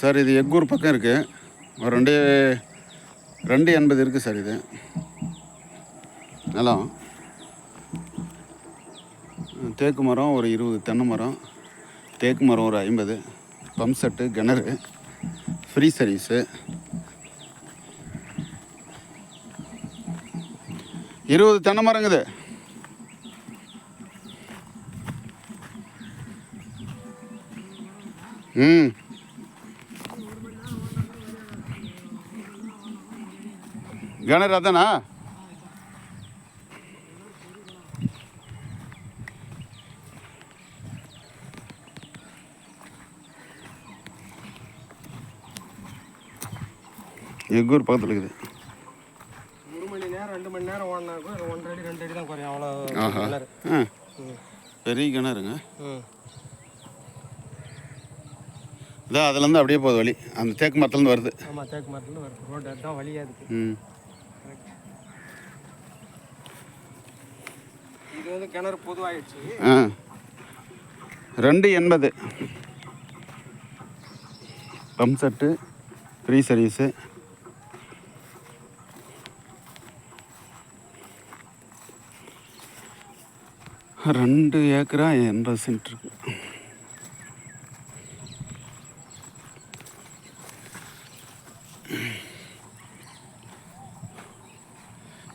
Sir இது எக்கூர் பக்கம் இருக்குது ஒரு ரெண்டு ரெண்டு எண்பது இருக்குது சார் இது. நிலம் தேக்கு மரம் ஒரு இருபது தென்னை மரம். தேக்கு மரம் ஒரு ஐம்பது. பம்ப் செட்டு கிணறு. Free service. இருபது தென்னை மரங்குது ம். கிணறு அதானா? எங்கூர் பக்கத்தில் இருக்குது. ஒரு மணி நேரம் ரெண்டு மணி நேரம் ஒரு ஒன்றரை அடி ரெண்டு அடி தான் குறையும். அவ்வளோ கிணறு. பெரிய கிணறுங்க. இதான் அதுலேருந்து அப்படியே போகுது வழி. அந்த தேக்கு மரத்துலேருந்து வருது. ஆமாம் தேக்கு மரத்துலேருந்து வருது. ரோடு அதுதான் வழியாக இருக்குது ம் இது வந்து கிணறு பொதுவாகிடுச்சு ஆ. ரெண்டு எண்பது. Pump set free service. ரெண்டு ஏக்கரா எண்பது சென்ட் இருக்கு.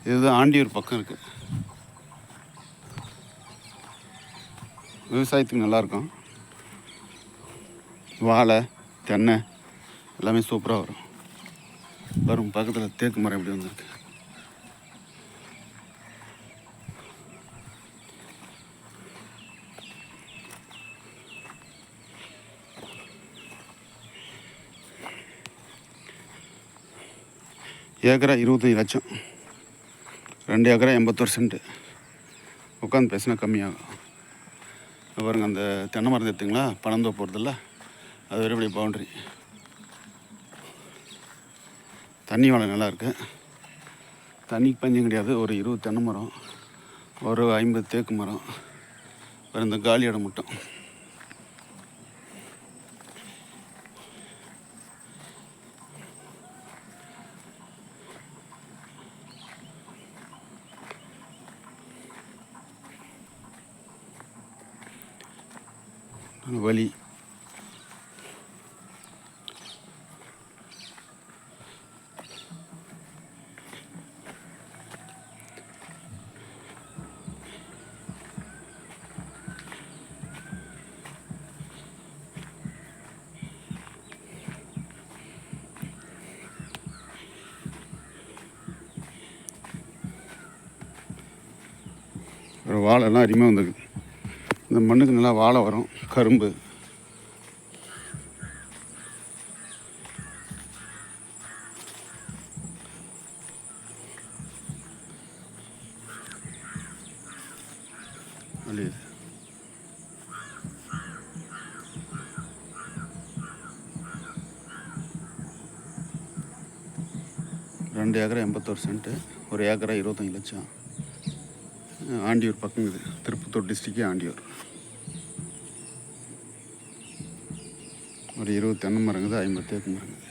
இதுதான் ஆண்டியூர் பக்கம் இருக்குது விவசாயத்துக்கு நல்லாயிருக்கும். வாழை தென்னை எல்லாமே சூப்பராக வரும். வரும். பக்கத்தில் தேக்கு மரம் எப்படி வந்திருக்கு. ஏக்கரா இருபத்தஞ்சி லட்சம். ரெண்டு ஏக்கரா எண்பத்தொரு சென்ட்டு. உட்காந்து பேசினா கம்மியாகும். பாருங்க அந்த தென்னை மரம் எடுத்துங்களா பணம் போகிறதில்ல அது வரைபடி பவுண்ட்ரி தண்ணி வளம் நல்லா தண்ணி பஞ்சம் கிடையாது. ஒரு இருபது தென்னை மரம் ஒரு ஐம்பது தேக்கு மரம் அப்புறம் இந்த காலி இடம் மட்டும் வழி ஒரு வாழைலாம் அருமையாக வந்திருக்கு. இந்த மண்ணுக்கு நல்லா வாழை வரும் கரும்பு. வழி ரெண்டு ஏக்கரா எண்பத்தோரு சென்ட்டு ஒரு ஏக்கரா இருபத்தஞ்சி லட்சம். ஆண்டியூர் பக்கம் இது திருப்பத்தூர் டிஸ்ட்ரிக்கு ஆண்டியூர். ஒரு இருபது தென்னை மரங்குது ஐம்பது தேக்கு மரங்க.